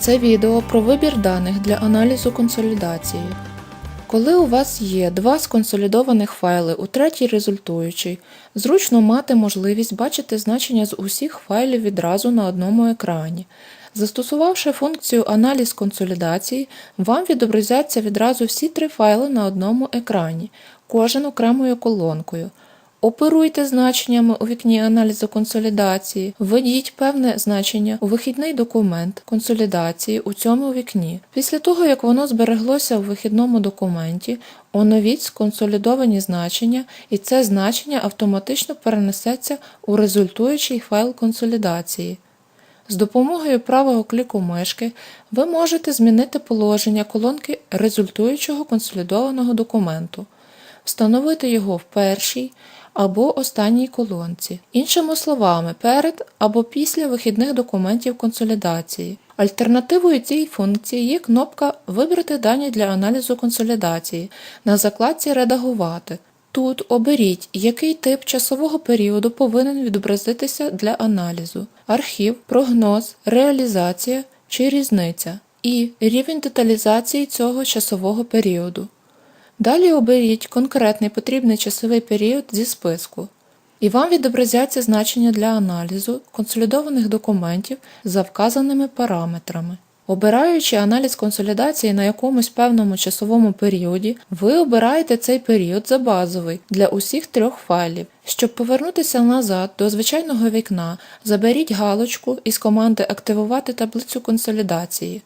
Це відео про вибір даних для аналізу консолідації. Коли у вас є два сконсолідованих файли у третій результуючий, зручно мати можливість бачити значення з усіх файлів відразу на одному екрані. Застосувавши функцію аналіз консолідації, вам відобразяться відразу всі три файли на одному екрані, кожен окремою колонкою. Оперуйте значеннями у вікні аналізу консолідації, введіть певне значення у вихідний документ консолідації у цьому вікні. Після того, як воно збереглося у вихідному документі, оновіть сконсолідовані значення, і це значення автоматично перенесеться у результуючий файл консолідації. З допомогою правого кліку мишки ви можете змінити положення колонки результуючого консолідованого документу, встановити його в першій або останній колонці, іншими словами, перед або після вихідних документів консолідації. Альтернативою цій функції є кнопка Вибрати дані для аналізу консолідації на закладці Редагувати. Тут оберіть, який тип часового періоду повинен відобразитися для аналізу: архів, прогноз, реалізація чи різниця, і рівень деталізації цього часового періоду. Далі оберіть конкретний потрібний часовий період зі списку, і вам відобразяться значення для аналізу консолідованих документів за вказаними параметрами. Обираючи аналіз консолідації на якомусь певному часовому періоді, ви обираєте цей період за базовий для усіх трьох файлів. Щоб повернутися назад до звичайного вікна, заберіть галочку із команди Активувати таблицю консолідації.